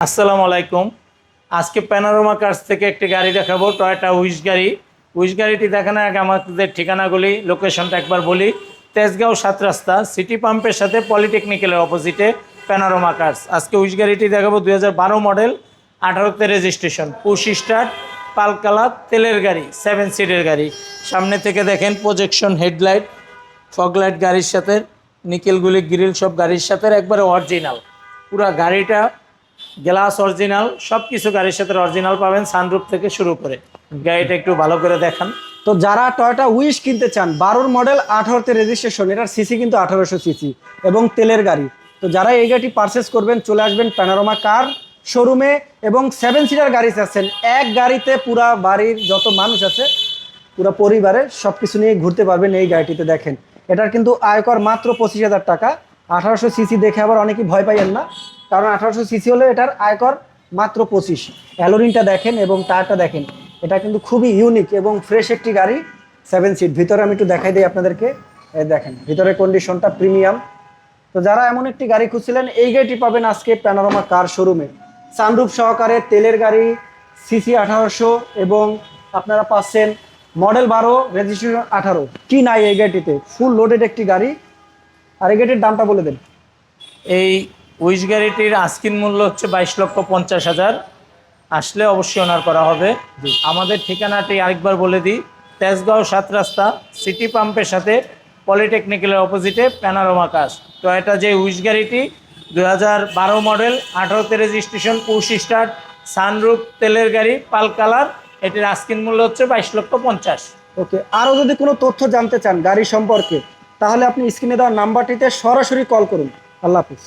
আসসালামু আলাইকুম। আজকে প্যানারোমা কার্স থেকে একটি গাড়ি দেখাবো টয়টা উইশ গাড়ি। উইশ গাড়িটি দেখানোর আগে আমাদের ঠিকানাগুলি লোকেশনটা একবার বলি। তেজগাঁও সাত রাস্তা সিটি পাম্পের সাথে পলিটেকনিক্যালের অপোজিটে প্যানারোমা কার্স আজকে উইশ গাড়িটি দেখাবো দুই হাজার বারো মডেল আঠারোতে রেজিস্ট্রেশন পুশ স্টার্ট পালকালা তেলের গাড়ি সেভেন সিটের গাড়ি। সামনে থেকে দেখেন প্রজেকশন হেডলাইট ফগলাইট গাড়ির সাথে নিকেলগুলি গ্রিল সব গাড়ির সাথে, একবারে অরিজিনাল পুরা গাড়িটা গ্লাস অরিজিনাল সব কিছু গাড়ির সাথে অরিজিনাল পাবেন, সানরুফ থেকে শুরু করে। গাড়িটা একটু ভালো করে দেখান। তো যারা টয়টা উইশ কিনতে চান, বারোর মডেল আঠারোতে রেজিস্ট্রেশন এটার সিসি কিন্তু আঠারোশো সিসি এবং তেলের গাড়ি। তো যারা এই গাড়িটি পারচেস করবেন, চলে আসবেন প্যানারোমা কার শোরুমে এবং সেভেন সিটার গাড়ি চাচ্ছেন। এক গাড়িতে পুরা বাড়ির যত মানুষ আছে, পুরো পরিবারে সব কিছু নিয়ে ঘুরতে পারবেন এই গাড়িটিতে দেখেন। এটার কিন্তু আয়কর মাত্র পঁচিশ হাজার টাকা। আঠারোশো সিসি দেখে আবার অনেকেই ভয় পাইয়েন না। কারণ আঠারোশো সিসি হলে এটার আয়কর মাত্র পঁচিশ। অ্যালোরিনটা দেখেন এবং টায়ারটা দেখেন। এটা কিন্তু খুবই ইউনিক এবং ফ্রেশ একটি গাড়ি সেভেন সিট ভিতরে আমি একটু দেখাই দিই আপনাদেরকে। দেখেন ভিতরে কন্ডিশনটা প্রিমিয়াম তো যারা এমন একটি গাড়ি খুঁজছিলেন, এই গাড়িটি পাবেন আজকে প্যানোরামা কার শোরুমে সানরুফ সহকারে তেলের গাড়ি সিসি আঠারোশো এবং আপনারা পাচ্ছেন মডেল বারো রেজিস্ট্রেশন আঠারো। কি নাই এই গাড়িটিতে? ফুল লোডেড একটি গাড়ি। আর এই গাড়িটির দামটা বলে দেন। এই উইশ গাড়িটির আস্কিন মূল্য হচ্ছে বাইশ লক্ষ পঞ্চাশ হাজার। আসলে অবশ্যই অনার করা হবে। আমাদের ঠিকানাটি আরেকবার বলে দিই। তেজগাঁও সাত রাস্তা সিটি পাম্পের সাথে পলিটেকনিক্যালের অপোজিটে প্যানারোমা কাস টয়োটা যে উইশ গাড়িটি দু হাজার বারো মডেল আঠারোতে রেজিস্ট্রেশন পুশ স্টার্ট সানরুফ তেলের গাড়ি পাল কালার এটির আস্কিন মূল্য হচ্ছে বাইশ লক্ষ পঞ্চাশ। ওকে আরও যদি কোনো তথ্য জানতে চান গাড়ি সম্পর্কে তাহলে আপনি স্ক্রিনে দেওয়া নাম্বারটিতে সরাসরি কল করুন। আল্লাহ হাফিজ।